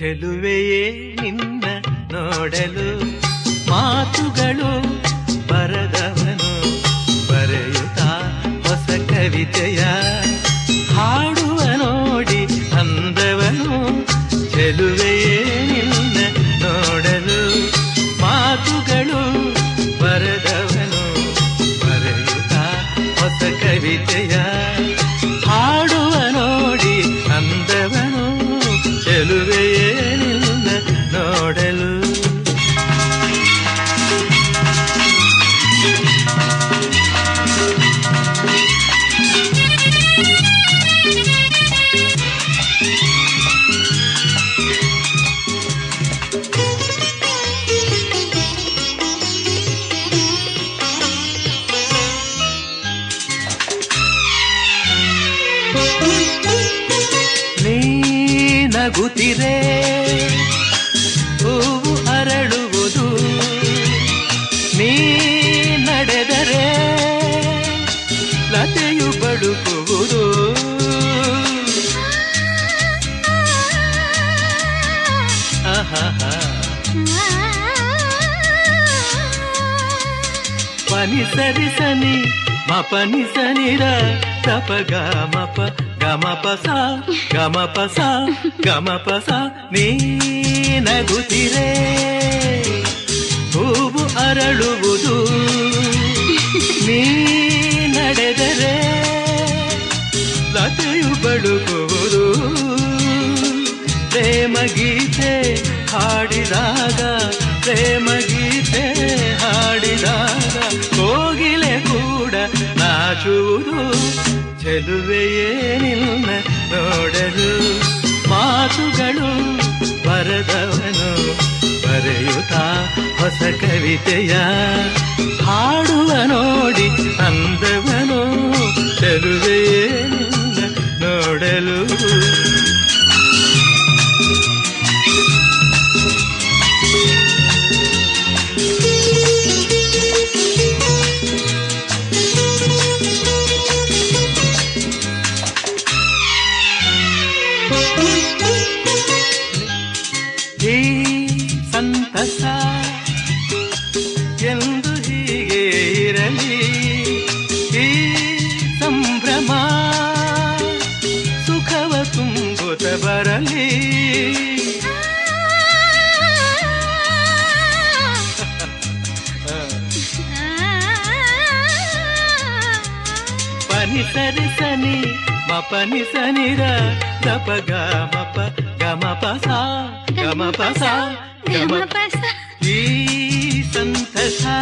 ಚೆಲುವೆಯೇ ನಿನ್ನ ನೋಡಲು. ಮಾತುಗಳು ಬರದವನು ಬರೆಯುತ್ತಾ ಹೊಸ ಕವಿತೆಯ ನಗುತ್ತಿರೆ ಹೂವು ಅರಳುವುದು ನೀ ನಡೆದರೆ ಲತೆಯು ಬಡುಕುವುದು. ಪನಿ ಸರಿ ಸನಿ ಮಪನಿ ಸನಿರ ತಪಗ ಗಮಪ ಗಮಪ ಗಮಪಸ ಗಮಪಸ ಸ ಗಮಪ ಸ ನೀ ನಗುತ್ತಿರೆ. ಹೂವು ಅರಳುವುದು ನೀ ನಡೆದರೆ. ಲತೆಯು ಬಳುಕುವುದು ಪ್ರೇಮ ಗೀತೆ ಹಾಡಿದಾಗ ಪ್ರೇಮ ಚೆಲುವೆಯೇ ನಿನ್ನ ನೋಡಲು ಮಾತುಗಳು ಬರದವನು ಬರೆಯುತ್ತ ಹೊಸ ಕವಿತೆಯ ಹಾಡುವ ನೋಡಿ ಅಂದವನು. ಚೆಲುವೆಯೇ ನಿನ್ನ ನೋಡಲು ಈ ಸಂತಸ ಎಂದು ಹೀಗೆ ಇರಲಿ ಈ ಸಂಭ್ರಮ ಸುಖವ ತುಂಬುತ್ತ ಬರಲಿ ಪನಿ ಸರಿ ಸನಿ ಮಪನಿ ಸನಿರ ದಪ ಗಮಪ ಗಮಪ ಸ గమపస గమపస ఈ సంతసా.